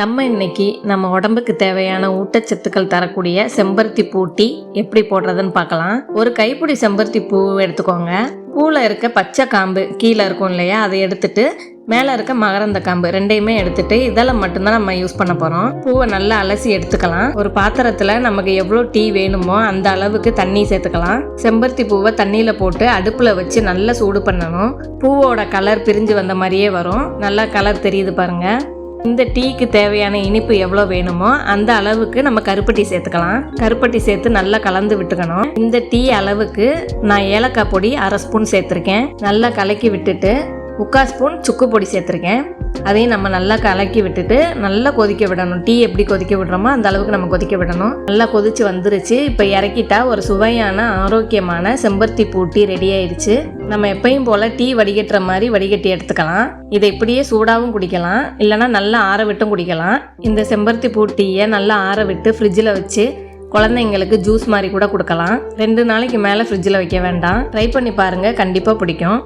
நம்ம இன்னைக்கு நம்ம உடம்புக்கு தேவையான ஊட்டச்சத்துக்கள் தரக்கூடிய செம்பருத்தி பூ டீ எப்படி போடுறதுன்னு பார்க்கலாம். ஒரு கைப்பிடி செம்பருத்தி பூ எடுத்துக்கோங்க. பூவில் இருக்க பச்சை காம்பு கீழே இருக்கும் இல்லையா? அதை எடுத்துட்டு மேலே இருக்க மகரந்த காம்பு ரெண்டையுமே எடுத்துட்டு இதெல்லாம் மட்டும்தான் நம்ம யூஸ் பண்ண போகிறோம் பூவை நல்லா அலசி எடுத்துக்கலாம். ஒரு பாத்திரத்தில் நமக்கு எவ்வளோ டீ வேணுமோ அந்த அளவுக்கு தண்ணி சேர்த்துக்கலாம். செம்பருத்தி பூவை தண்ணியில் போட்டு அடுப்பில் வச்சு நல்லா சூடு பண்ணணும். பூவோட கலர் பிரிஞ்சு வந்த மாதிரியே வரும். நல்லா கலர் தெரியுது பாருங்கள் இந்த டீக்கு தேவையான இனிப்பு எவ்வளோ வேணுமோ அந்த அளவுக்கு நம்ம கருப்பட்டி சேர்த்துக்கலாம். கருப்பட்டி சேர்த்து நல்லா கலந்து விட்டுக்கணும். இந்த டீ அளவுக்கு நான் ஏலக்காய் பொடி அரை ஸ்பூன் சேர்த்துருக்கேன். நல்லா கலக்கி விட்டுட்டு முக்கால் ஸ்பூன் சுக்கு பொடி சேர்த்துருக்கேன். அதையும் நம்ம நல்லா கலக்கி விட்டுட்டு நல்லா கொதிக்க விடணும். டீ எப்படி கொதிக்க விடுறோமோ அந்த அளவுக்கு நம்ம கொதிக்க விடணும். நல்லா கொதிச்சு வந்துருச்சு. இப்போ இறக்கிட்டா ஒரு சுவையான ஆரோக்கியமான செம்பருத்தி பூட்டி ரெடி ஆயிடுச்சு. நம்ம எப்பயும் போல் டீ வடிகட்டுற மாதிரி வடிகட்டி எடுத்துக்கலாம். இதை இப்படியே சூடாகவும் குடிக்கலாம். இல்லைன்னா நல்லா ஆற விட்டும் குடிக்கலாம். இந்த செம்பருத்தி பூ டீயை நல்லா ஆற விட்டு ஃப்ரிட்ஜில் வச்சு குழந்தைங்களுக்கு ஜூஸ் மாதிரி கூட கொடுக்கலாம். ரெண்டு நாளைக்கு மேலே ஃப்ரிட்ஜில் வைக்க வேண்டாம். ட்ரை பண்ணி பாருங்கள் கண்டிப்பாக பிடிக்கும்.